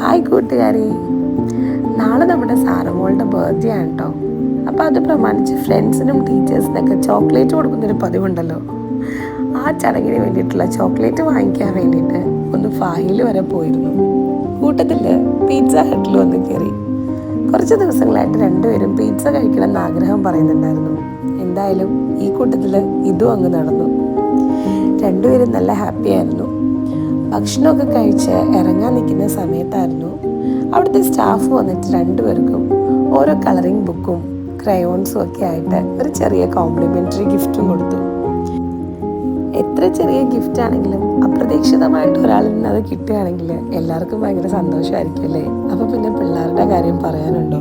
Hi കൂട്ടുകാരി. നാളെ നമ്മുടെ സാറമോളുടെ ബർത്ത്ഡേ ആണ് കേട്ടോ അപ്പോൾ അത് പ്രമാണിച്ച് ഫ്രണ്ട്സിനും ടീച്ചേഴ്സിനൊക്കെ ചോക്ലേറ്റ് കൊടുക്കുന്നൊരു പതിവുണ്ടല്ലോ. ആ ചടങ്ങിന് വേണ്ടിയിട്ടുള്ള ചോക്ലേറ്റ് വാങ്ങിക്കാൻ വേണ്ടിയിട്ട് ഒന്ന് ഫായിൽ വരെ പോയിരുന്നു. കൂട്ടത്തിൽ പിസ്സ ഹട്ടിൽ വന്ന് കയറി കുറച്ച് ദിവസങ്ങളായിട്ട് രണ്ടുപേരും പിസ്സ കഴിക്കണം എന്ന് ആഗ്രഹം പറയുന്നുണ്ടായിരുന്നു. എന്തായാലും ഈ കൂട്ടത്തിൽ ഇതും അങ്ങ് നടന്നു. രണ്ടുപേരും നല്ല ഹാപ്പി ആയിരുന്നു. ഭക്ഷണമൊക്കെ കഴിച്ച് ഇറങ്ങാൻ നിൽക്കുന്ന സമയത്തായിരുന്നു. അവിടുത്തെ സ്റ്റാഫ് വന്നിട്ട് രണ്ടുപേർക്കും ഓരോ കളറിംഗ് ബുക്കും ക്രയോൺസും ഒക്കെ ആയിട്ട് ഒരു ചെറിയ കോംപ്ലിമെന്ററി ഗിഫ്റ്റും കൊടുത്തു. എത്ര ചെറിയ ഗിഫ്റ്റ് ആണെങ്കിലും അപ്രതീക്ഷിതമായിട്ട് ഒരാളിൽ നിന്ന് അത് കിട്ടുകയാണെങ്കിൽ എല്ലാവർക്കും ഭയങ്കര സന്തോഷമായിരിക്കും അല്ലേ? അപ്പോൾ പിന്നെ പിള്ളേരുടെ കാര്യം പറയാനുണ്ടോ?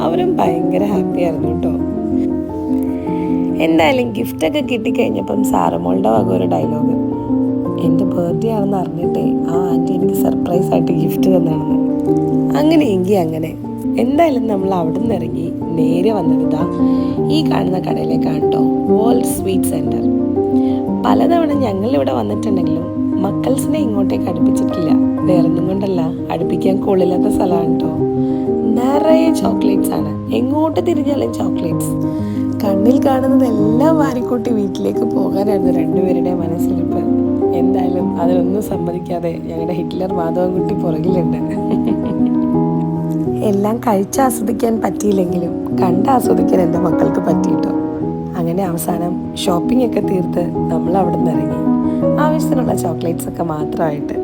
അവരും ഭയങ്കര ഹാപ്പി ആയിരുന്നു കേട്ടോ. എന്തായാലും ഗിഫ്റ്റൊക്കെ കിട്ടിക്കഴിഞ്ഞപ്പം സാറമോളുടെ വക ഒരു ഡയലോഗ് എന്റെ ബർത്ത്ഡേ ആണെന്ന് അറിഞ്ഞിട്ടേ ആ ആന്റി എനിക്ക് സർപ്രൈസ് ആയിട്ട് ഗിഫ്റ്റ് തന്നാണെന്ന് അങ്ങനെയെങ്കിൽ അങ്ങനെ എന്തായാലും നമ്മൾ അവിടെ നിന്ന് ഇറങ്ങി നേരെ വന്നതാ ഈ കാണുന്ന കടയിലേക്കാണ് കേട്ടോ വേൾഡ് സ്വീറ്റ് സെന്റർ പലതവണ ഞങ്ങളിവിടെ വന്നിട്ടുണ്ടെങ്കിലും മക്കൾസിനെ ഇങ്ങോട്ടേക്ക് അടുപ്പിച്ചിട്ടില്ല. വേറൊന്നും കൊണ്ടല്ല അടുപ്പിക്കാൻ കൊള്ളില്ലാത്ത സ്ഥലമാണ് കേട്ടോ നിറയെ ചോക്ലേറ്റ്സ് ആണ്. എങ്ങോട്ട് തിരിഞ്ഞാലും ചോക്ലേറ്റ്സ് കണ്ണിൽ കാണുന്നതെല്ലാം വാരിക്കൂട്ടി വീട്ടിലേക്ക് പോകാനായിരുന്നു രണ്ടുപേരുടെ മനസ്സിലിപ്പ്. എന്തായാലും അതിനൊന്നും സമ്മതിക്കാതെ ഞങ്ങളുടെ ഹിറ്റ്ലർ മാധവൻകുട്ടി പുറകിലുണ്ട്. എല്ലാം കഴിച്ചാസ്വദിക്കാൻ പറ്റിയില്ലെങ്കിലും കണ്ടാസ്വദിക്കാൻ എന്റെ മക്കൾക്ക് പറ്റിയിട്ടോ? അങ്ങനെ അവസാനം ഷോപ്പിംഗ് ഒക്കെ തീർത്ത് നമ്മൾ അവിടെ നിന്ന് ഇറങ്ങി. ആവശ്യത്തിനുള്ള ചോക്ലേറ്റ്സ് ഒക്കെ മാത്രമായിട്ട്.